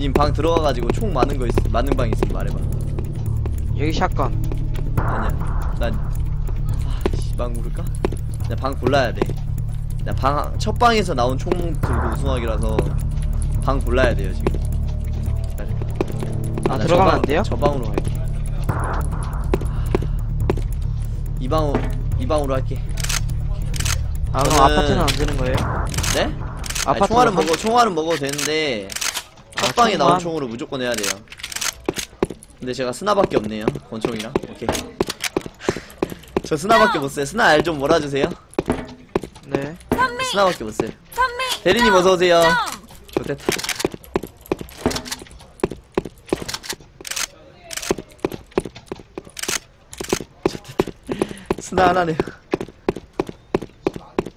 님 방 들어가가지고 총 많은 거 있, 많은 방 있으면 말해봐. 여기 샷건 아니야. 난, 아, 씨방 모를까? 나방 골라야 돼. 나 방, 첫 방에서 나온 총 들고 우승하기라서 방 골라야 돼요, 지금. 기다려. 아, 나 들어가면 저 방- 안 돼요? 저 방으로 갈게. 이 방으로, 이 방으로 할게. 아 그럼 저는- 아파트는 안 되는 거예요? 네? 아니, 아파트는 총알은 한- 먹어, 총알은 먹어도 되는데, 첫 아, 방에 나온? 총으로 무조건 해야 돼요. 근데 제가 스나밖에 없네요. 권총이랑. 오케이. 저 스나밖에 못 써요. 스나 알 좀 몰아주세요. 네 스나밖에 못 써요. 대리님 어서 오세요. 좋됐다. 스나 하나네요.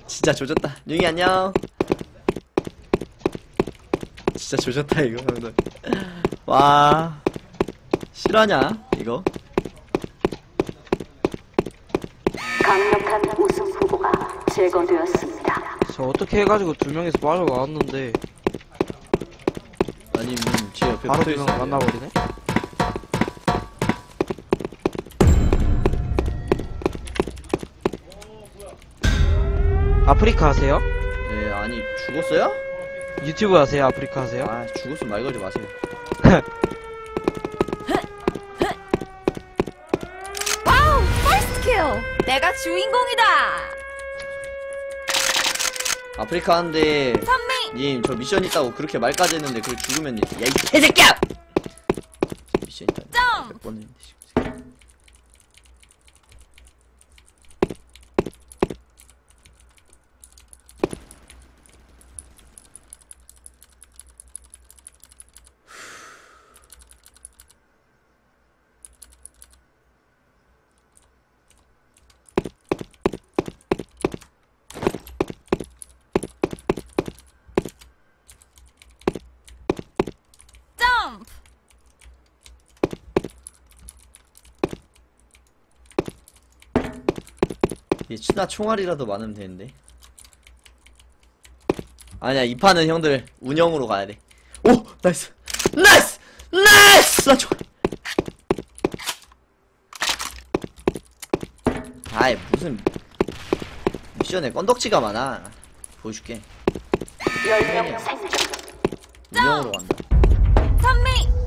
진짜 조졌다. 용이 안녕. 진짜 조졌다 이거 형들. 와 실화냐 이거? 강력한 우승 후보가 제거되었습니다. 저 어떻게 해가지고 두 명이서 빠져나왔는데 아니 음, 제 옆에 바로 붙어 두명 있어. 만나버리네? 아프리카 하세요? 네 아니 죽었어요? 유튜브 하세요? 아프리카 하세요? 아 죽었으면 말 걸지 마세요. 와우! 퍼스트 킬! 내가 주인공이다! 아프리카 하는데 선미! 님 저 미션 있다고 그렇게 말까지 했는데 그걸 죽으면 야이 개새끼야! 미션 있다. 점! 몇번 했는데 지금. 점프! 얘 친나 총알이라도 많으면 되는데. 아니야 이 판은 형들 운영으로 가야 돼. 오 나이스 나이스 나이스 나 총알. 아이 무슨 미션에 건덕지가 많아. 보여줄게. 10명 생존. 운영으로 간다.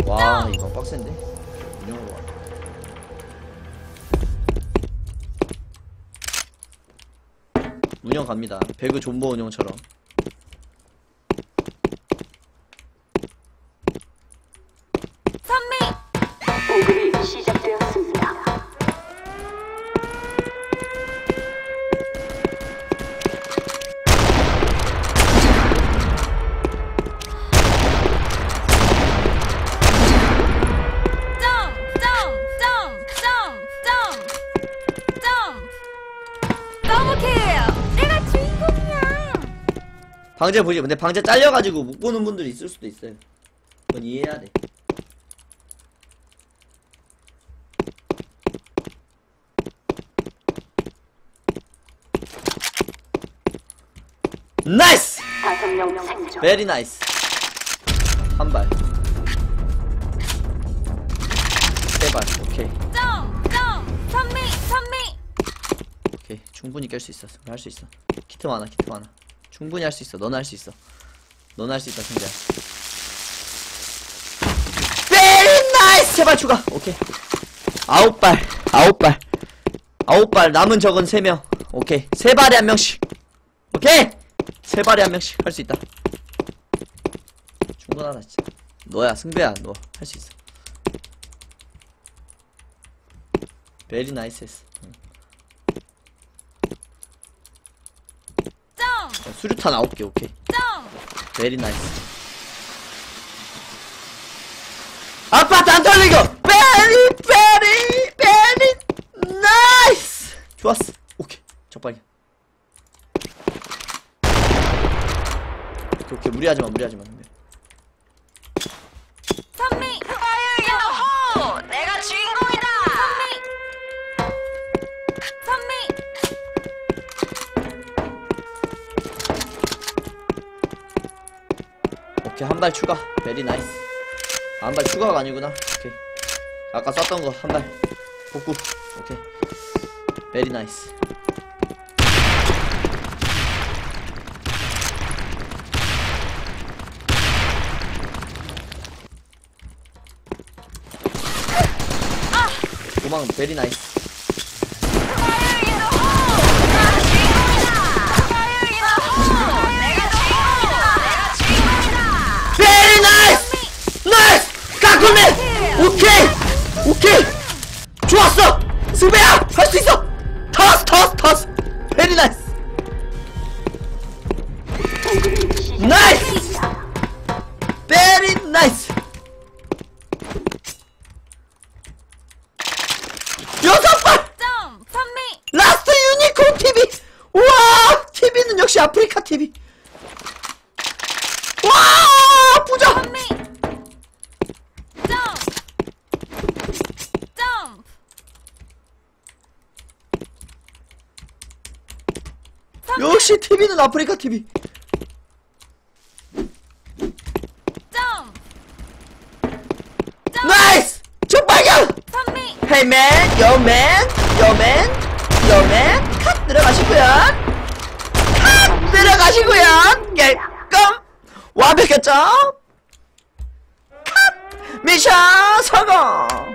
와 점! 이거 빡센데? 운영으로 간다. 운영 갑니다. 배그 존버 운영처럼. 선미! 보급이 시작 방제 보지. 근데 방제 잘려가지고 못 보는 분들이 있을 수도 있어요. 그건 이해해야 돼. 나이스! 5명 생존. 베리 나이스. 한 발. 세 발. 오케이. 오케이. 충분히 깰 수 있어. 할 수 있어. 키트 많아. 키트 많아. 충분히 할 수 있어. 넌 할 수 있어. 넌 할 수 있다, 승재야. 베리 나이스! 제발 추가. 오케이. 아홉 발. 아홉 발. 아홉 발. 남은 적은 세 명. 오케이. 세 발에 한 명씩. 오케이. 세 발에 한 명씩 할 수 있다. 충분하다 진짜. 너야 승배야 너 할 수 있어. 베리 나이스 했어. 응. 점프! 어, 수류탄 아홉 개 오케이. 점프! 베리 나이스. 아파트 안 털리고 베리 베리 베리 나이스. 좋았어. 오케이. 적발견. 오케이 오케이 무리하지 마 무리하지 마. 오케이 한 발 추가. 베리 나이스. 한발 추가가 아니구나. 오케이. 아까 쐈던 거 한 발. 복구. 오케이. 베리 나이스. 도망 베리 나이스. 여섯 발! Jump from me! 라스트 유니콘 TV! 우와! TV는 역시 아프리카 TV! 와! 부자! Me! Jump! Jump! 역시 TV는 아프리카 TV! Jump! 나이스! 적발견! Yo man, yo man, 컷 들어가시고요. 컷 들어가시고요. 깨끔 완벽했죠? 컷 미션 성공.